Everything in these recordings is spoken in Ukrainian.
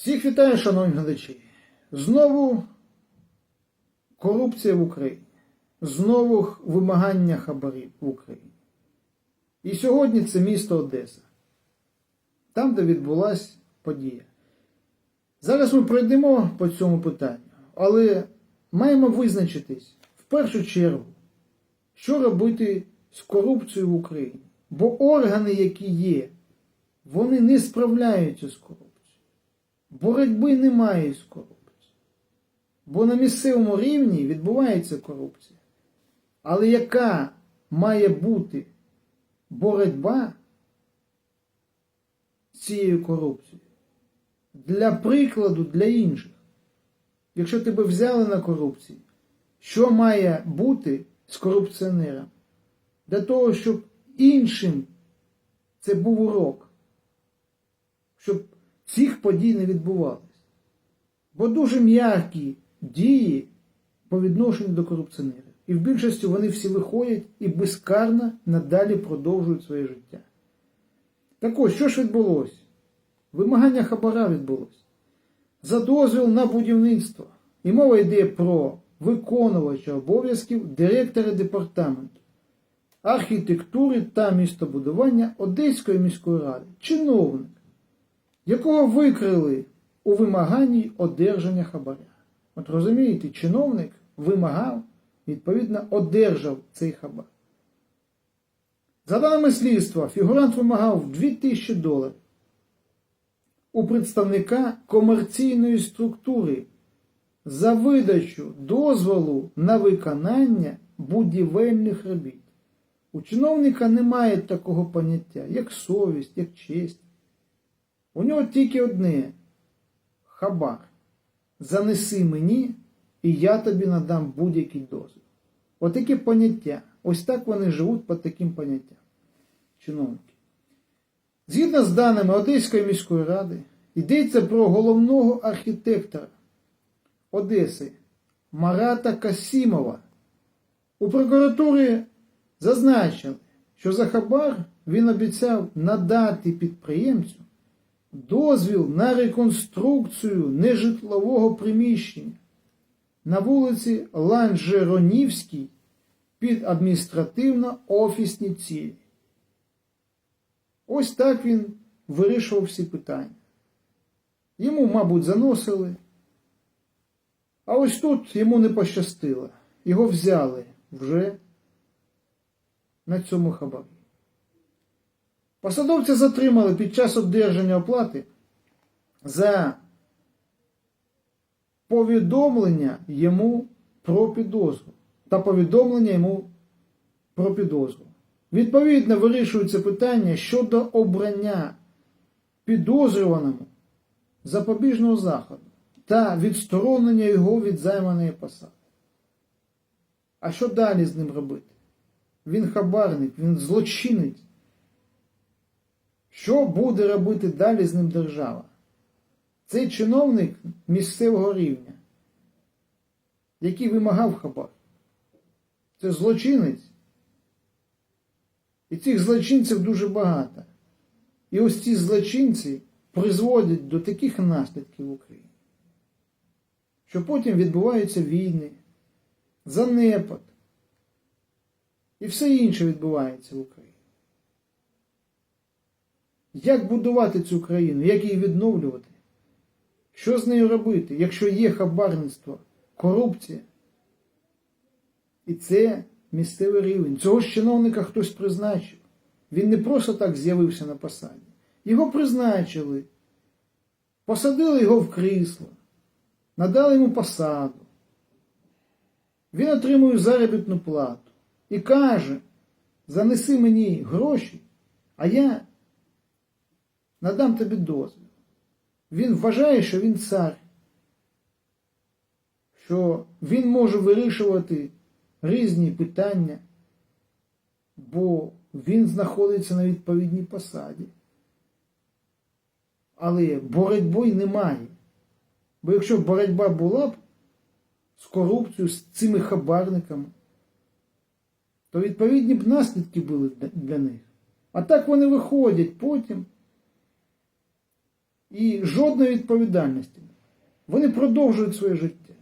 Всіх вітаю, шановні глядачі. Знову корупція в Україні. Знову вимагання хабарів в Україні. І сьогодні це місто Одеса. Там, де відбулася подія. Зараз ми пройдемо по цьому питанню, але маємо визначитись в першу чергу, що робити з корупцією в Україні. Бо органи, які є, вони не справляються з корупцією. Боротьби немає з корупцією. Бо на місцевому рівні відбувається корупція. Але яка має бути боротьба з цією корупцією? Для прикладу для інших. Якщо тебе взяли на корупції, що має бути з корупціонером? Для того, щоб іншим це був урок щоб цих подій не відбувалось. Бо дуже м'які дії по відношенню до корупціонерів. І в більшості вони всі виходять і безкарно надалі продовжують своє життя. Так ось, що ж відбулося? Вимагання хабара відбулося. За дозвіл на будівництво. І мова йде про виконувача обов'язків директора департаменту архітектури та містобудування Одеської міської ради, чиновник, якого викрили у вимаганні одержання хабаря. От розумієте, чиновник вимагав, відповідно, одержав цей хабар. За даними слідства, фігурант вимагав 2000 доларів у представника комерційної структури за видачу дозволу на виконання будівельних робіт. У чиновника немає такого поняття, як совість, як честь. У нього тільки одне хабар. Занеси мені, і я тобі надам будь-який дозвіл. Отаке поняття. Ось так вони живуть по таким поняттям. Чиновники. Згідно з даними Одеської міської ради, йдеться про головного архітектора Одеси Марата Касімова. У прокуратурі зазначили, що за хабар він обіцяв надати підприємцю дозвіл на реконструкцію нежитлового приміщення на вулиці Ланжеронівській під адміністративно-офісні цілі. Ось так він вирішував всі питання. Йому, мабуть, заносили. А ось тут йому не пощастило. Його взяли вже на цьому хабарі. Посадовця затримали під час одержання оплати за повідомлення йому про підозру та повідомлення йому про підозру. Відповідно, вирішується питання щодо обрання підозрюваному запобіжного заходу та відсторонення його від займаної посади. А що далі з ним робити? Він хабарник, він злочинець. Що буде робити далі з ним держава? Цей чиновник місцевого рівня, який вимагав хабар. Це злочинець. І цих злочинців дуже багато. І ось ці злочинці призводять до таких наслідків в Україні, що потім відбуваються війни, занепад. І все інше відбувається в Україні. Як будувати цю країну, як її відновлювати? Що з нею робити, якщо є хабарництво, корупція? І це місцевий рівень. Цього ж чиновника хтось призначив. Він не просто так з'явився на посаді. Його призначили, посадили його в крісло, надали йому посаду. Він отримує заробітну плату і каже: занеси мені гроші, а я надам тобі дозвіл. Він вважає, що він цар, що він може вирішувати різні питання, бо він знаходиться на відповідній посаді. Але боротьби немає. Бо якщо боротьба була б з корупцією, з цими хабарниками, то відповідні б наслідки були для них. А так вони виходять потім і жодної відповідальності. Вони продовжують своє життя.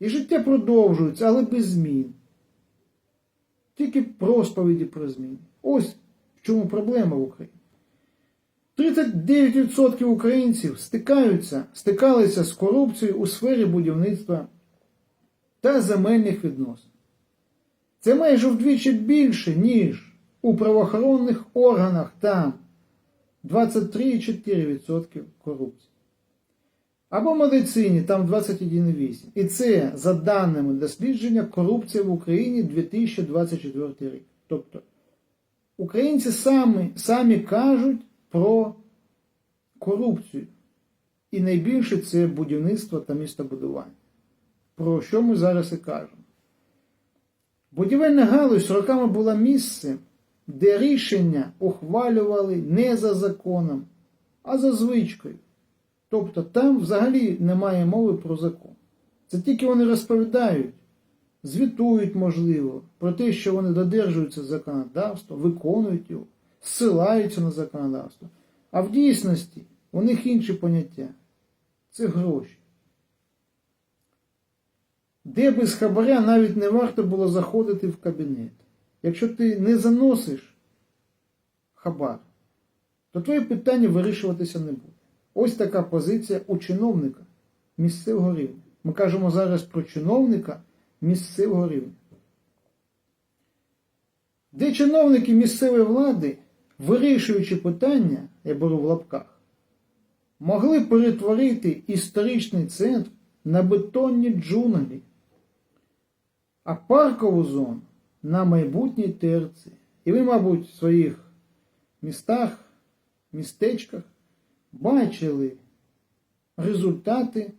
І життя продовжується, але без змін. Тільки розповіді про зміни. Ось в чому проблема в Україні. 39% українців стикаються, стикалися з корупцією у сфері будівництва та земельних відносин. Це майже вдвічі більше, ніж у правоохоронних органах там 23,4% корупції. Або в медицині там 21,8%. І це за даними дослідження корупція в Україні 2024 рік. Тобто українці самі, самі кажуть про корупцію. І найбільше це будівництво та містобудування. Про що ми зараз і кажемо. Будівельна галузь роками була місцем, де рішення ухвалювали не за законом, а за звичкою. Тобто там взагалі немає мови про закон. Це тільки вони розповідають, звітують, можливо, про те, що вони додержуються законодавства, виконують його, ссилаються на законодавство. А в дійсності у них інші поняття. Це гроші. Де без хабаря навіть не варто було заходити в кабінет. Якщо ти не заносиш хабар, то твоє питання вирішуватися не буде. Ось така позиція у чиновника місцевого рівня. Ми кажемо зараз про чиновника місцевого рівня. Де чиновники місцевої влади, вирішуючи питання, я беру в лапках, могли перетворити історичний центр на бетонні джунглі, а паркову зону на майбутній терці. І ви, мабуть, в своїх містах, містечках бачили результати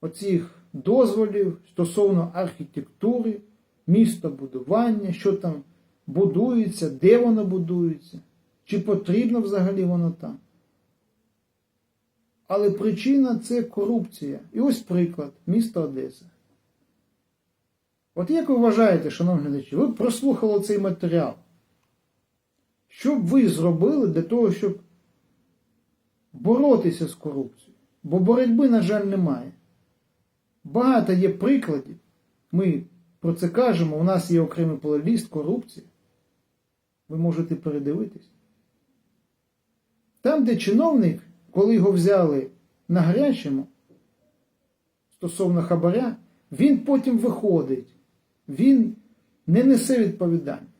оцих дозволів стосовно архітектури, містобудування, що там будується, де воно будується, чи потрібно взагалі воно там. Але причина це корупція. І ось приклад міста Одеса. От як ви вважаєте, шановні глядачі, ви прослухали цей матеріал? Що б ви зробили для того, щоб боротися з корупцією? Бо боротьби, на жаль, немає. Багато є прикладів. Ми про це кажемо, у нас є окремий плейліст корупції. Ви можете передивитись. Там, де чиновник, коли його взяли на гарячому стосовно хабаря, він потім виходить, він не несе відповідальність.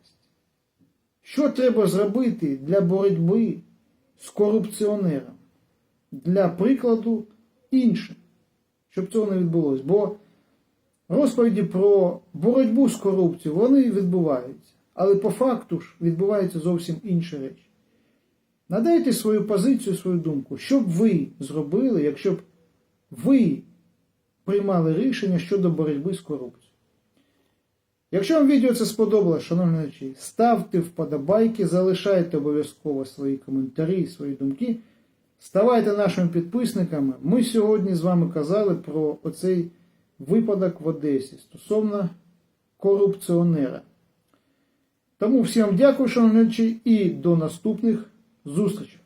Що треба зробити для боротьби з корупціонером? Для прикладу іншим, щоб цього не відбулося. Бо розповіді про боротьбу з корупцією, вони відбуваються. Але по факту ж відбуваються зовсім інші речі. Надайте свою позицію, свою думку, що б ви зробили, якщо б ви приймали рішення щодо боротьби з корупцією. Якщо вам відео це сподобалось, шановні глядачі, ставте вподобайки, залишайте обов'язково свої коментарі, свої думки. Ставайте нашими підписниками. Ми сьогодні з вами казали про оцей випадок в Одесі стосовно корупціонера. Тому всім дякую, шановні глядачі, і до наступних зустрічей.